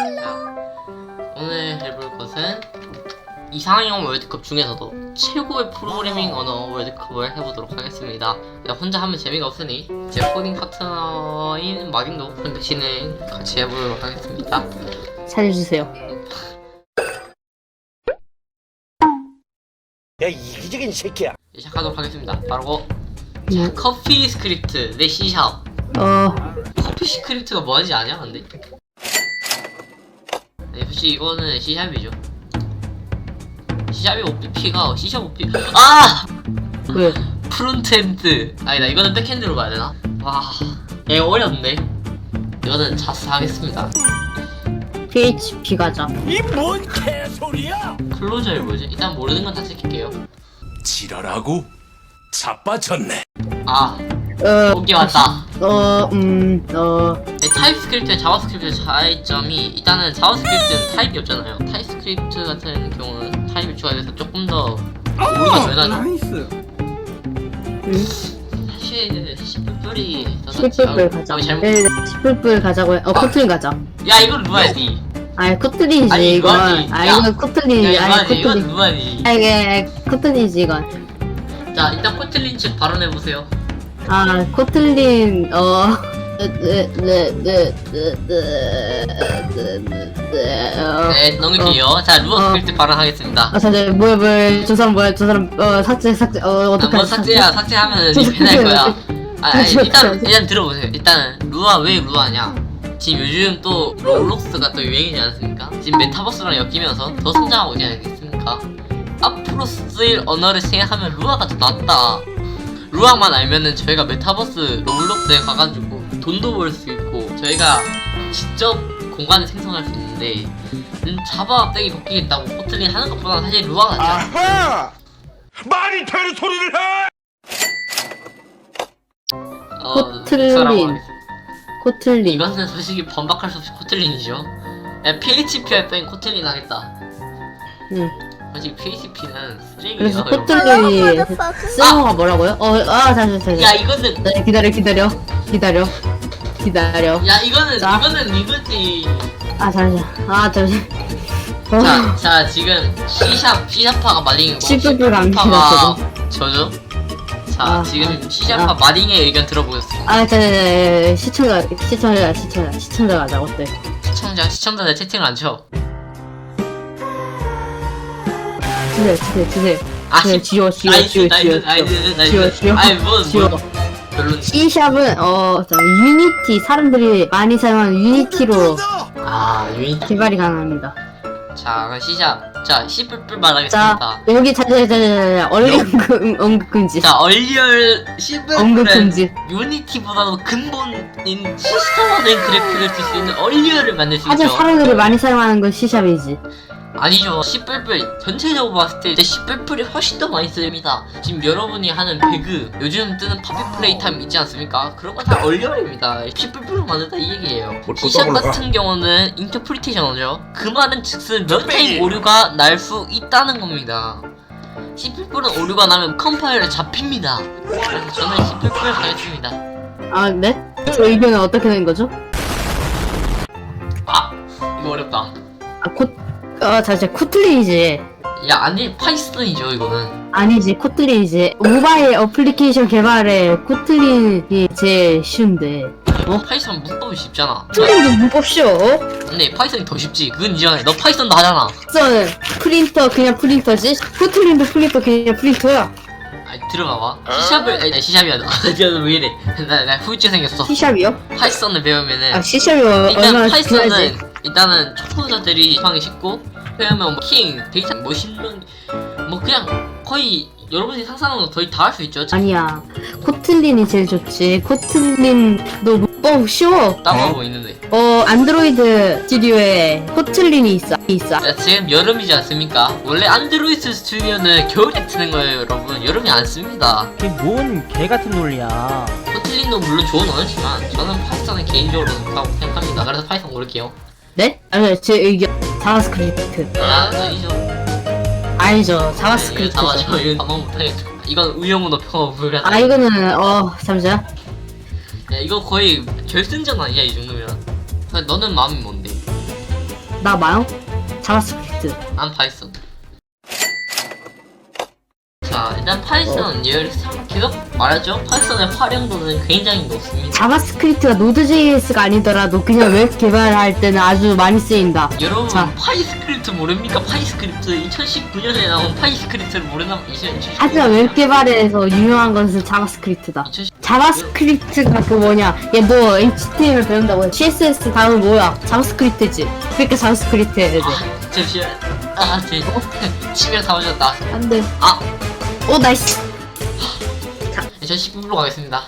자, 오늘 해볼 것은 이상형 월드컵 중에서도 최고의 프로그래밍 언어 월드컵을 해보도록 하겠습니다. 내가 혼자 하면 재미가 없으니 제 코딩 파트너인 현재 진행 같이 해보도록 하겠습니다. 살려주세요. 야 이기적인 새끼야. 시작하도록 하겠습니다. 바로 네. 커피 스크립트 내 C샵 어, 커피 스크립트가 뭐하는지 아냐 근데? 네, 혹시 이거는 C샵이죠. C샵이 OPP가 C샵 OPP 아! 왜? 프론트 엔드 아니다 이거는 백핸드로 가야 되나? 와 이거 어렵네 이거는 자스 하겠습니다 PHP 가자. 이 뭔 개소리야? 클로저를 뭐지? 일단 모르는 건다 지킬게요 지랄하고 자빠졌네. 아 어, 오케이 왔다 어, 음, 어, 네, 타입스크립트와 자바스크립트의 차이점이 일단은 자바스크립트는 타입이 없잖아요 타입스크립트 같은 경우는 타입이 추가돼서 조금 더 우리가 전하죠 음, 사실 시뿔뿔이 더 시뿔뿔 가자. 어, 잘못... 네, 시뿔뿔 가자고 해. 어, 아. 코틀린 가자. 야 이건 루아지 아니, 코틀린이지, 아니, 이건. 이거지. 아, 야. 이건 코틀린, 야 아니, 루아지 이건 코틀린. 루아지 아, 이게, 코틀린이지, 이건. 자 일단 코틀린 측 발언해 보세요 아, 코틀린, 어, 네, 너무 어. 길요. 자, 루어 어. 스크립트 발언하겠습니다. 아, 자, 네, 뭐야, 뭐야, 저 사람 뭐야, 저 사람, 어, 삭제, 삭제, 어, 아, 어떡하지? 뭐 삭제야, 삭제하면 삭제. 맨날 거야. 아, 아니, 일단, 일단 들어보세요. 일단, 루아 왜 루아냐? 지금 요즘 또 롤록스가 또 유행이지 않습니까? 지금 메타버스랑 엮이면서 더 성장하고 있지 않겠습니까? 앞으로 쓰일 언어를 생각하면 루아가 더 낫다. 루아만 알면은 저희가 메타버스 롤록스에 가가지고 돈도 벌 수 있고 저희가 직접 공간을 생성할 수 있는데 음, 자바 앞대기 벗기겠다고 코틀린 하는 것보다는 사실 루아가 낫지 아하! 말이 되는 소리를 해! 어, 코틀린. 코틀린. 이것은 솔직히 반박할 수 없이 코틀린이죠. 야, PHP 할 땐 코틀린 하겠다. 응. 솔직히 PHP는 쓰레기예요. 그래서 여러분. 코틀린이 쓰용어가 뭐라고요? 어, 아, 잠시만, 잠시만. 야, 이거는 네, 기다려, 기다려, 기다려, 기다려. 야, 이거는 자. 이거는 이거지. 아, 잠시만. 아, 잠시만. 어, 자, 자, 지금 C샵 C샵파가 마딩이고 시급을 안 C샵파가 저죠. 자, 아, 지금 아, C샵파 아. 마딩의 의견 들어보겠습니다. 아, 자, 시청자, 시청자, 시청자, 시청자 가자, 어때? 시청자 시청자들 채팅을 안 쳐. 주세요, 주세요, 주세요. 아, 네, 씨. 지워, 지워, 지워, 지워, 지워. 지워, 지워. 아이, 뭐, 지워. 뭐. 별론. C샵은, 어, 자, 유니티, 사람들이 많이 사용하는 유니티로 아, 유닛. 개발이 가능합니다. 자, 그럼 C샵. 자, C뿔뿔 자, 말하겠습니다. 여기, 자, 자, 자, 자, 자, 언급, 언급금지. 자, 얼리얼 C뿔뿔은 언급금지. 유니티보다도 근본인 시스템화된 그래픽을 쓸 수 있는 얼리얼을 만들 수 하지만 있죠. 사람들이 많이 사용하는 건 C샵이지. 아니죠. C뿔뿔 전체적으로 봤을 때 C뿔뿔이 훨씬 더 많이 쓰입니다. 지금 여러분이 하는 배그, 요즘 뜨는 파피 플레이 타임 있지 않습니까? 그런 거 다 얼리얼입니다. C뿔뿔로 만든다 이 얘기예요. C샵 같은 경우는 인터프리테이션어죠. 그 말은 즉슨 런타임 오류가 날 수 있다는 겁니다. C++은 오류가 나면 컴파일에 잡힙니다. 그래서 저는 C++를 가겠습니다. 아, 네? 저 의견은 어떻게 된 거죠? 아! 이거 어렵다. 아, 코, 아, 자, 자, 코틀린이지. 야, 아니, 파이썬이죠, 이거는. 아니지, 코틀린이지. 모바일 어플리케이션 개발에 코틀린이 제일 쉬운데. 어? 파이썬 문법이 쉽잖아. 코틀린도 문법 쉬워. 근데 파이썬이 더 쉽지. 그건 인정해. 너 파이썬도 하잖아. 저는 프린터 그냥 프린터지. 코틀린도 프린터 그냥 프린터야. 아, 들어봐봐. C샵을, 아니, C샵이야. 너 왜 이래. 나, 나 후유증 생겼어. C샵이요? 파이썬을 배우면은. 아, C샵이 얼마나 일단? 파이썬은 일단은 초보자들이 하기 쉽고 왜냐면 뭐 킹, 데이터, 머신러닝 뭐 그냥 거의 여러분이 상상하는 거 거의 다 할 수 있죠. 아니야. 코틀린이 제일 좋지. 코틀린도 문법 쉬워. 따라하고 있는데. 어, 안드로이드 스튜디오에 코틀린이 있어. 있어. 자, 지금 여름이지 않습니까? 원래 안드로이드 스튜디오는 겨울에 트는 거예요, 여러분. 여름에 안 씁니다. 그게 뭔 개같은 논리야. 코틀린도 물론 좋은 언어지만 저는 파이썬을 개인적으로 좋다고 생각합니다. 그래서 파이썬 고를게요. 네? 아니, 제 의견. 자바스크립트. 아, 아니죠. 아니죠. 이거 자바스크립트. 다 맞아. 이건 가만 못하겠죠. 이건 우영우너 평화 불가다. 아, 이거는, 어, 잠시만. 야 이거 거의 결승전 아니야 이 정도면 너는 마음이 뭔데? 나 마요? 자바스크립트. 난 파이썬. 자, 일단 파이썬 예를 계속 말하죠. 파이썬의 활용도는 굉장히 높습니다. 자바스크립트가 노드.js가 아니더라도 그냥 웹 개발할 때는 아주 많이 쓰인다. 여러분 자. 파이스크립트 모릅니까? 파이스크립트 2019년에 나온 파이스크립트를 모르나 2019년 하지만 웹 개발에서 유명한 것은 자바스크립트다. 2019... 자바스크립트가 그 뭐냐? 얘뭐 HTML 배운다고 해. CSS 다음 뭐야? 자바스크립트지. 그러니까 자바스크립트 해야 돼. 아, 잠시만 아 제 치명 사오셨다 안 돼. 아 오 나이스. 2019로 가겠습니다